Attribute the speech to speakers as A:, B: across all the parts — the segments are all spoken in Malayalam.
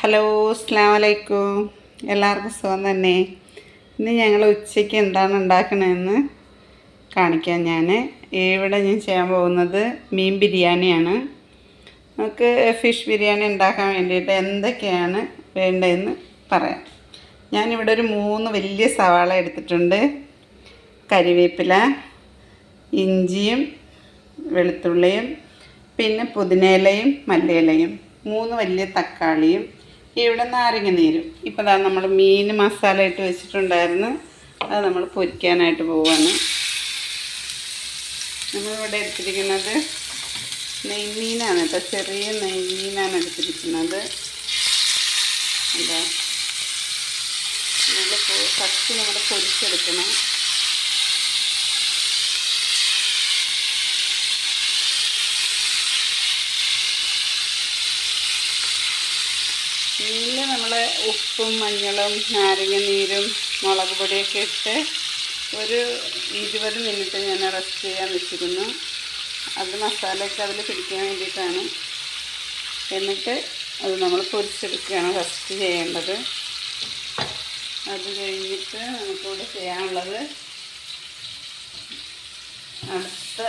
A: ഹലോ അസ്സാം വലൈക്കും എല്ലാവർക്കും സുഖം തന്നെ. ഇന്ന് ഞങ്ങൾ ഉച്ചയ്ക്ക് എന്താണ് ഉണ്ടാക്കണതെന്ന് കാണിക്കാം ഞാൻ ഇവിടെ ഞാൻ ചെയ്യാൻ പോകുന്നത് മീൻ ബിരിയാണിയാണ്. നമുക്ക് ഫിഷ് ബിരിയാണി ഉണ്ടാക്കാൻ വേണ്ടിയിട്ട് എന്തൊക്കെയാണ് വേണ്ടതെന്ന് പറയാം. ഞാനിവിടെ ഒരു മൂന്ന് വലിയ സവാള എടുത്തിട്ടുണ്ട്. കരിവേപ്പില ഇഞ്ചിയും വെളുത്തുള്ളിയും പിന്നെ പുതിനയിലയും മല്ലിയിലയും മൂന്ന് വലിയ തക്കാളിയും ഇവിടെ നാരങ്ങ നീരും. ഇപ്പോൾ അതാ നമ്മൾ മീൻ മസാല ഇട്ട് വെച്ചിട്ടുണ്ടായിരുന്നു. അത് നമ്മൾ പൊരിക്കാനായിട്ട് പോവാണ്. നമ്മളിവിടെ എടുത്തിരിക്കുന്നത് നെയ്മീനാണ് കേട്ടോ. ചെറിയ നെയ്മീനാണ് എടുത്തിരിക്കുന്നത്. എന്താ നമ്മൾ ഫസ്റ്റ് നമ്മൾ പൊരിച്ചെടുക്കണം മീനിൽ നമ്മൾ ഉപ്പും മഞ്ഞളും നാരങ്ങ നീരും മുളക് പൊടിയൊക്കെ ഇട്ട് ഒരു ഇരുപത് മിനിറ്റ് ഞാൻ റെസ്റ്റ് ചെയ്യാൻ വെച്ചിരുന്നു. അത് മസാലയൊക്കെ അതിൽ പിടിക്കാൻ വേണ്ടിയിട്ടാണ്. എന്നിട്ട് അത് നമ്മൾ പൊരിച്ചെടുക്കുകയാണ് റെസ്റ്റ് ചെയ്യേണ്ടത്. അത് കഴിഞ്ഞിട്ട് നമുക്കിവിടെ ചെയ്യാനുള്ളത് അടുത്ത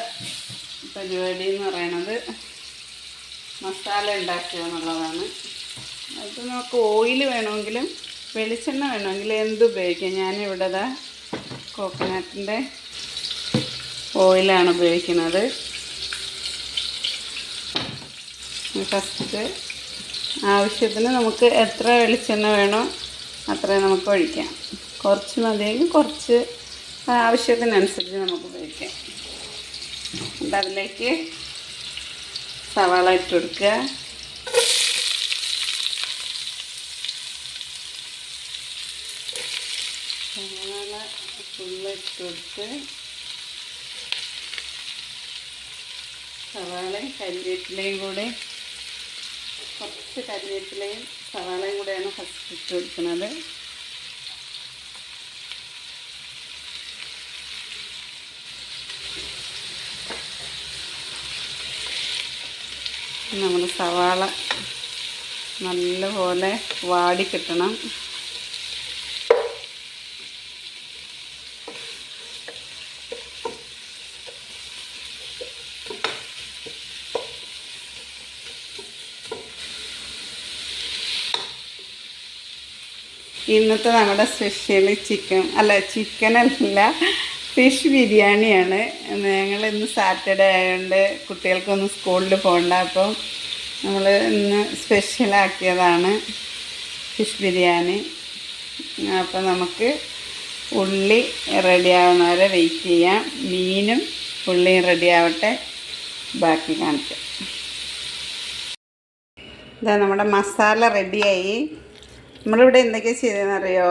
A: പരിപാടി എന്ന് പറയണത് മസാല ഉണ്ടാക്കുക എന്നുള്ളതാണ്. അത് നമുക്ക് ഓയിൽ വേണമെങ്കിലും വെളിച്ചെണ്ണ വേണമെങ്കിലും എന്ത് ഉപയോഗിക്കാം? ഞാനിവിടെ ദാ കോക്കനട്ടിന്റെ ഓയിലാണ് ഉപയോഗിക്കുന്നത്. ഫസ്റ്റ് ആവശ്യത്തിന് നമുക്ക് എത്ര വെളിച്ചെണ്ണ വേണോ അത്രയും നമുക്ക് ഒഴിക്കാം. കുറച്ച് മതിയെങ്കിൽ കുറച്ച് ആവശ്യത്തിനനുസരിച്ച് നമുക്ക് ഉപയോഗിക്കാം. എന്നിട്ട് അതിലേക്ക് സവാള ഇട്ട് കൊടുക്കുക സവാള ഫുള്ള് ഇട്ട് കൊടുത്ത് സവാളയും കരിവേപ്പിലയും കൂടെ കുറച്ച് കരിവേപ്പിലയും സവാളയും കൂടെയാണ് ഫസ്റ്റ് ഇട്ട് കൊടുക്കുന്നത്. നമ്മൾ സവാള നല്ലപോലെ വാടി കിട്ടണം. ഇന്നത്തെ നമ്മുടെ സ്പെഷ്യൽ ചിക്കൻ അല്ല ചിക്കൻ അല്ല ഫിഷ് ബിരിയാണിയാണ്. ഞങ്ങൾ ഇന്ന് സാറ്റർഡേ ആയതുകൊണ്ട് കുട്ടികൾക്കൊന്ന് സ്കൂളിൽ പോകണ്ട അപ്പം നമ്മൾ ഇന്ന് സ്പെഷ്യലാക്കിയതാണ് ഫിഷ് ബിരിയാണി. അപ്പം നമുക്ക് ഉള്ളി റെഡി ആവുന്നവരെ വെയിറ്റ് ചെയ്യാം. മീനും ഉള്ളിയും റെഡിയാവട്ടെ ബാക്കി കാണിക്കാം. ഇതാ നമ്മുടെ മസാല റെഡിയായി നമ്മളിവിടെ എന്തൊക്കെയാ ചെയ്തതെന്ന് അറിയോ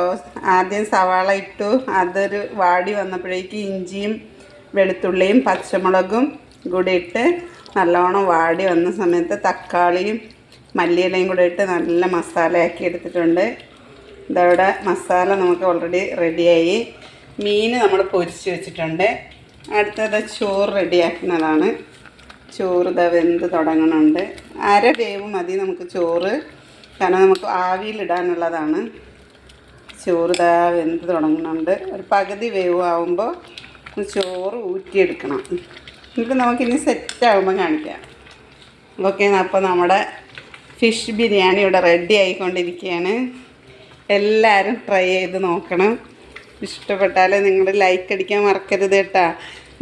A: ആദ്യം സവാള ഇട്ടു. അതൊരു വാടി വന്നപ്പോഴേക്ക് ഇഞ്ചിയും വെളുത്തുള്ളിയും പച്ചമുളകും കൂടി ഇട്ട് നല്ലോണം വാടി വന്ന സമയത്ത് തക്കാളിയും മല്ലിയിലയും കൂടെ ഇട്ട് നല്ല മസാലയാക്കി എടുത്തിട്ടുണ്ട്. ഇതവിടെ മസാല നമുക്ക് ഓൾറെഡി റെഡിയായി മീൻ നമ്മൾ പൊരിച്ച് വെച്ചിട്ടുണ്ട്. അടുത്തത് ചോറ് റെഡിയാക്കുന്നതാണ്. ചോറ് വെന്ത് തുടങ്ങുന്നുണ്ട് അര വേവ് മതി നമുക്ക് ചോറ്. കാരണം നമുക്ക് ആവിയിലിടാനുള്ളതാണ്. ചോറ് വെന്ത് തുടങ്ങുന്നുണ്ട്. ഒരു പകുതി വേവ് ആവുമ്പോൾ ചോറ് ഊറ്റിയെടുക്കണം. എന്നിട്ട് നമുക്കിനി സെറ്റ് ആകുമ്പോൾ കാണിക്കാം. ഓക്കെ അപ്പോൾ നമ്മുടെ ഫിഷ് ബിരിയാണി ഇവിടെ റെഡി ആയിക്കൊണ്ടിരിക്കുകയാണ്. എല്ലാവരും ട്രൈ ചെയ്ത് നോക്കണം. ഇഷ്ടപ്പെട്ടാൽ നിങ്ങൾ ലൈക്ക് അടിക്കാൻ മറക്കരുത് കേട്ടോ.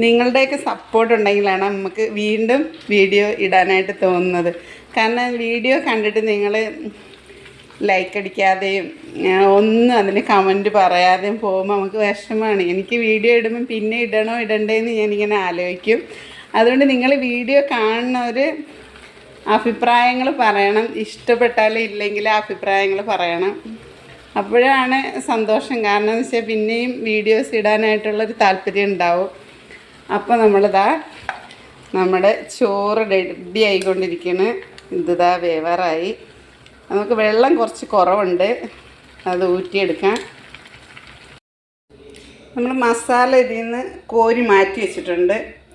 A: നിങ്ങളുടെയൊക്കെ സപ്പോർട്ട് ഉണ്ടെങ്കിലാണ് നമുക്ക് വീണ്ടും വീഡിയോ ഇടാനായിട്ട് തോന്നുന്നത്. കാരണം വീഡിയോ കണ്ടിട്ട് നിങ്ങൾ ലൈക്ക് അടിക്കാതെയും ഒന്നും അതിന് കമന്റ് പറയാതെയും പോകുമ്പോൾ നമുക്ക് വിഷമമാണ്. എനിക്ക് വീഡിയോ ഇടുമ്പം പിന്നെ ഇടണോ ഇടണ്ടേന്ന് ഞാനിങ്ങനെ ആലോചിക്കും. അതുകൊണ്ട് നിങ്ങൾ വീഡിയോ കാണുന്നവർ അഭിപ്രായങ്ങൾ പറയണം. ഇഷ്ടപ്പെട്ടാലും ഇല്ലെങ്കിൽ അഭിപ്രായങ്ങൾ പറയണം. അപ്പോഴാണ് സന്തോഷം. കാരണം എന്ന് വെച്ചാൽ പിന്നെയും വീഡിയോസ് ഇടാനായിട്ടുള്ളൊരു താല്പര്യം ഉണ്ടാവും. അപ്പോൾ നമ്മളിതാ നമ്മുടെ ചോറ് റെഡി ആയിക്കൊണ്ടിരിക്കുന്നു ഇതിതാ വേവറായി. നമുക്ക് വെള്ളം കുറച്ച് കുറവുണ്ട്. അത് ഊറ്റിയെടുക്കാം. നമ്മൾ മസാല ഇതിൽ നിന്ന് കോരി മാറ്റി വെച്ചിട്ടുണ്ട്.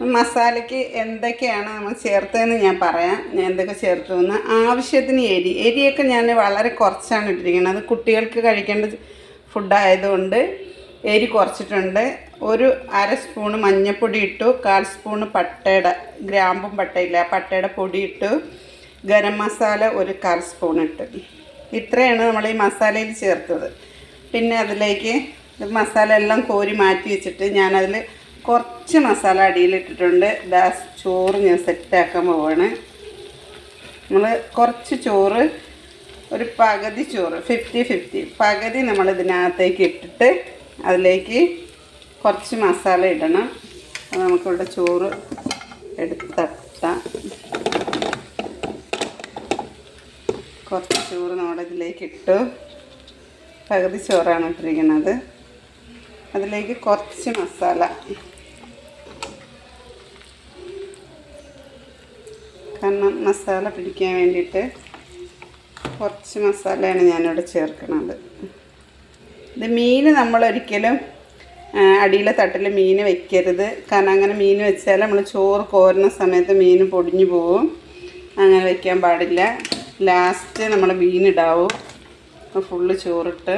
A: മസാലയ്ക്ക് എന്തൊക്കെയാണ് നമ്മൾ ചേർത്തതെന്ന് ഞാൻ പറയാം. ഞാൻ എന്തൊക്കെ ചേർത്തു ആവശ്യത്തിന് എരി. എരിയൊക്കെ ഞാൻ വളരെ കുറച്ചാണ് ഇട്ടിരിക്കുന്നത്. അത് കുട്ടികൾക്ക് കഴിക്കേണ്ട ഫുഡായതുകൊണ്ട് എരി കുറച്ചിട്ടുണ്ട്. ഒരു അര സ്പൂണ് മഞ്ഞൾപ്പൊടി ഇട്ടു. കാൽ സ്പൂണ് പട്ടയുടെ ഗ്രാമ്പും പട്ടയില്ല പട്ടയുടെ പൊടി ഇട്ടു. ഗരം മസാല ഒരു കാൽ സ്പൂൺ ഇട്ടു. ഇത്രയാണ് നമ്മൾ ഈ മസാലയിൽ ചേർത്തത്. പിന്നെ അതിലേക്ക് മസാല എല്ലാം കോരി മാറ്റി വെച്ചിട്ട് ഞാനതിൽ കുറച്ച് മസാല അടിയിലിട്ടിട്ടുണ്ട്. ദാ ചോറ് ഞാൻ സെറ്റാക്കാൻ പോവാണ്. നമ്മൾ കുറച്ച് ചോറ് ഒരു പകുതി ചോറ് ഫിഫ്റ്റി ഫിഫ്റ്റി പകുതി നമ്മൾ ഇതിനകത്തേക്ക് ഇട്ടിട്ട് അതിലേക്ക് കുറച്ച് മസാല ഇടണം. നമുക്കിവിടെ ചോറ് എടുത്തട്ടാം. കുറച്ച് ചോറ് നമ്മുടെ ഇതിലേക്ക് ഇട്ടു പകുതി ചോറാണ് ഇട്ടിരിക്കുന്നത്. അതിലേക്ക് കുറച്ച് മസാല. കാരണം മസാല പിടിക്കാൻ വേണ്ടിയിട്ട് കുറച്ച് മസാലയാണ് ഞാനിവിടെ ചേർക്കുന്നത്. ഇത് മീൻ നമ്മളൊരിക്കലും അടിയിലെ തട്ടിൽ മീൻ വെക്കരുത്. കാരണം അങ്ങനെ മീൻ വെച്ചാൽ നമ്മൾ ചോറ് കോരുന്ന സമയത്ത് മീൻ പൊടിഞ്ഞു പോവും. അങ്ങനെ വെക്കാൻ പാടില്ല. ലാസ്റ്റ് നമ്മൾ മീനിടാവും അപ്പോൾ ഫുള്ള് ചോറിട്ട്.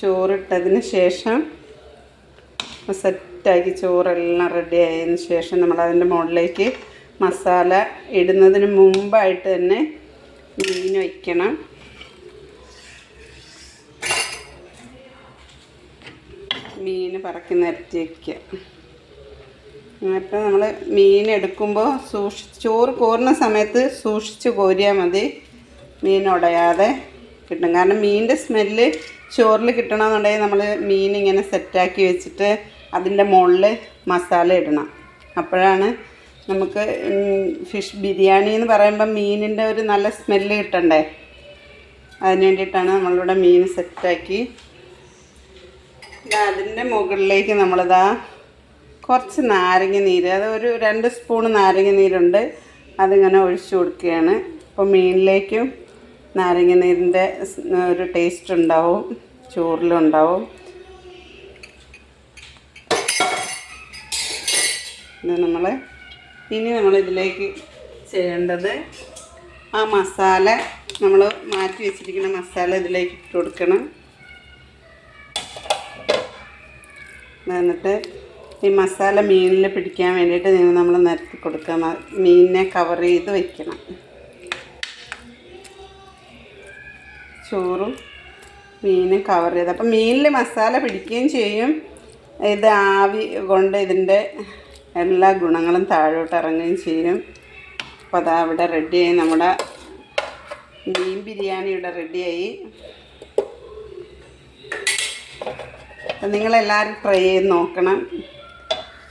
A: ചോറിട്ടതിന് ശേഷം സെറ്റാക്കി ചോറെല്ലാം റെഡി ആയതിന് ശേഷം നമ്മൾ അതിന്റെ മുകളിലേക്ക് മസാല ഇടുന്നതിന് മുമ്പായിട്ട് തന്നെ മീൻ വയ്ക്കണം. മീൻ പറക്കി നിരത്തി വയ്ക്കുക. അപ്പോൾ നമ്മൾ മീൻ എടുക്കുമ്പോൾ സൂക്ഷിച്ച് ചോറ് കോരുന്ന സമയത്ത് സൂക്ഷിച്ച് കോരിയാൽ മതി. മീൻ ഉടയാതെ കിട്ടും കാരണം മീനിന്റെ സ്മെല്ല് ചോറിൽ കിട്ടണമെന്നുണ്ടെങ്കിൽ നമ്മൾ മീൻ ഇങ്ങനെ സെറ്റാക്കി വെച്ചിട്ട് അതിന്റെ മുകളിൽ മസാല ഇടണം. അപ്പോഴാണ് നമുക്ക് ഫിഷ് ബിരിയാണി എന്ന് പറയുമ്പോൾ മീനിന്റെ ഒരു നല്ല സ്മെല്ല് കിട്ടണ്ടേ? അതിന് വേണ്ടിയിട്ടാണ് നമ്മളിവിടെ മീൻ സെറ്റാക്കി. അതിന്റെ മുകളിലേക്ക് നമ്മളിതാ കുറച്ച് നാരങ്ങ നീര് അത് ഒരു രണ്ട് സ്പൂൺ നാരങ്ങ നീരുണ്ട് അതിങ്ങനെ ഒഴിച്ചു കൊടുക്കുകയാണ്. അപ്പോൾ മീനിലേക്കും നാരങ്ങ നീരിന്റെ ഒരു ടേസ്റ്റ് ഉണ്ടാവും ചോറിലും ഉണ്ടാവും. ഇത് നമ്മൾ ഇനി നമ്മൾ ഇതിലേക്ക് ചെയ്യേണ്ടത് ആ മസാല നമ്മൾ മാറ്റി വെച്ചിരിക്കുന്ന മസാല ഇതിലേക്ക് ഇട്ട് കൊടുക്കണം. എന്നിട്ട് ഈ മസാല മീനിൽ പിടിക്കാൻ വേണ്ടിയിട്ട് നിങ്ങൾ നമ്മൾ നിരത്തി കൊടുക്കുക മ- മീനിനെ കവർ ചെയ്ത് വയ്ക്കണം ചോറും മീനും കവർ ചെയ്ത്. അപ്പം മീനിൽ മസാല പിടിക്കുകയും ചെയ്യും. ഇത് ആവി കൊണ്ട് ഇതിന്റെ എല്ലാ ഗുണങ്ങളും താഴോട്ട് ഇറങ്ങുകയും ചെയ്യും. അപ്പോൾ അതാ ഇവിടെ റെഡിയായി നമ്മുടെ മീൻ ബിരിയാണി ഇവിടെ റെഡിയായി. അപ്പം നിങ്ങളെല്ലാവരും ട്രൈ ചെയ്ത് നോക്കണം.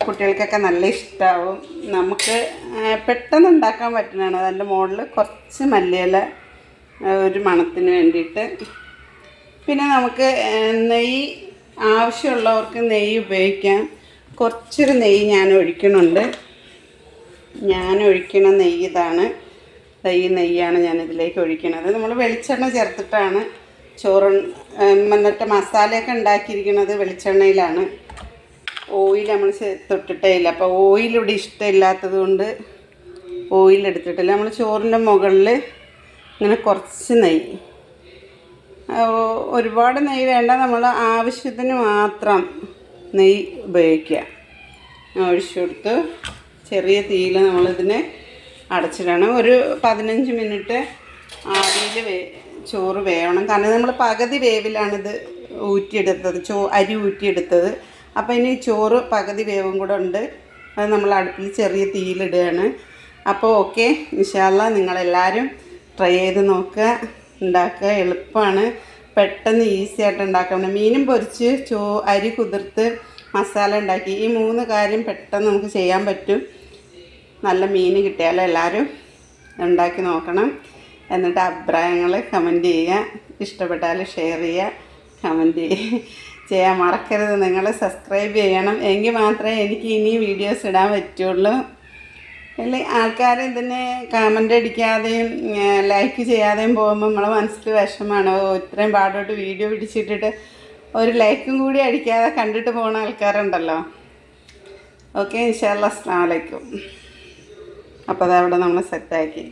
A: കുട്ടികൾക്കൊക്കെ നല്ല ഇഷ്ടമാവും നമുക്ക് പെട്ടെന്ന് ഉണ്ടാക്കാൻ പറ്റുന്നതാണ്. അതിന്റെ മുകളിൽ കുറച്ച് മല്ലിയില ഒരു മണത്തിന് വേണ്ടിയിട്ട്. പിന്നെ നമുക്ക് നെയ്യ് ആവശ്യമുള്ളവർക്ക് നെയ്യ് ഉപയോഗിക്കാം. കുറച്ചൊരു നെയ്യ് ഞാൻ ഒഴിക്കണുണ്ട് ഞാൻ ഒഴിക്കണ നെയ്യ് ഇതാണ്. തൈ നെയ്യാണ് ഞാൻ ഇതിലേക്ക് ഒഴിക്കണത്. നമ്മൾ വെളിച്ചെണ്ണ ചേർത്തിട്ടാണ് ചോറ് എന്നിട്ട് മസാലയൊക്കെ ഉണ്ടാക്കിയിരിക്കുന്നത് വെളിച്ചെണ്ണയിലാണ്. ഓയിൽ നമ്മൾ തൊട്ടിട്ടേ ഇല്ല. അപ്പോൾ ഓയിൽ ഇവിടെ ഇഷ്ടമില്ലാത്തത് കൊണ്ട് ഓയിൽ എടുത്തിട്ടില്ല. നമ്മൾ ചോറിന്റെ മുകളിൽ ഇങ്ങനെ കുറച്ച് നെയ്യ്. ഒരുപാട് നെയ്യ് വേണ്ട. നമ്മൾ ആവശ്യത്തിന് മാത്രം നെയ്യ് ഉപയോഗിക്കുക. ഒഴിച്ചു കൊടുത്ത് ചെറിയ തീയിൽ നമ്മളിതിനെ അടച്ചിടണം. ഒരു പതിനഞ്ച് മിനിറ്റ് ആവിയിൽ വേ ചോറ് വേവണം. കാരണം നമ്മൾ പകുതി വേവിലാണിത് ഊറ്റിയെടുത്തത്. ചോ അരി ഊറ്റിയെടുത്തത്. അപ്പോൾ ഇനി ചോറ് പകുതി വേവും കൂടെ ഉണ്ട്. അത് നമ്മൾ അടുപ്പിൽ ചെറിയ തീയിലിടുകയാണ്. അപ്പോൾ ഓക്കെ ഇൻഷാല്ല നിങ്ങളെല്ലാവരും ട്രൈ ചെയ്ത് നോക്കുക. ഉണ്ടാക്കുക. എളുപ്പമാണ്. പെട്ടെന്ന് ഈസി ആയിട്ട് ഉണ്ടാക്കാം മീനും പൊരിച്ച് ചോ അരി കുതിർത്ത് മസാല ഉണ്ടാക്കി. ഈ മൂന്ന് കാര്യം പെട്ടെന്ന് നമുക്ക് ചെയ്യാൻ പറ്റും. നല്ല മീൻ കിട്ടിയാൽ എല്ലാവരും ഉണ്ടാക്കി നോക്കണം. എന്നിട്ട് അഭിപ്രായങ്ങൾ കമന്റ് ചെയ്യുക. ഇഷ്ടപ്പെട്ടാൽ ഷെയർ ചെയ്യുക. കമന്റ് ചെയ്യാൻ മറക്കരുത്. നിങ്ങൾ സബ്സ്ക്രൈബ് ചെയ്യണം. എങ്കിൽ മാത്രമേ എനിക്ക് ഇനി വീഡിയോസ് ഇടാൻ പറ്റുള്ളൂ. അല്ലെ ആൾക്കാർ ഇതിനെ കമന്റ് അടിക്കാതെയും ലൈക്ക് ചെയ്യാതെയും പോകുമ്പോൾ നമ്മളെ മനസ്സിൽ വിഷമമാണ് ഓ, ഇത്രയും പാടോട്ട് വീഡിയോ പിടിച്ചിട്ടിട്ട് ഒരു ലൈക്കും കൂടി അടിക്കാതെ കണ്ടിട്ട് പോകുന്ന ആൾക്കാരുണ്ടല്ലോ. ഓക്കെ ഇൻഷാല്ല അസ്സാം വലൈക്കും അപ്പോൾ അതവിടെ നമ്മൾ സെറ്റാക്കി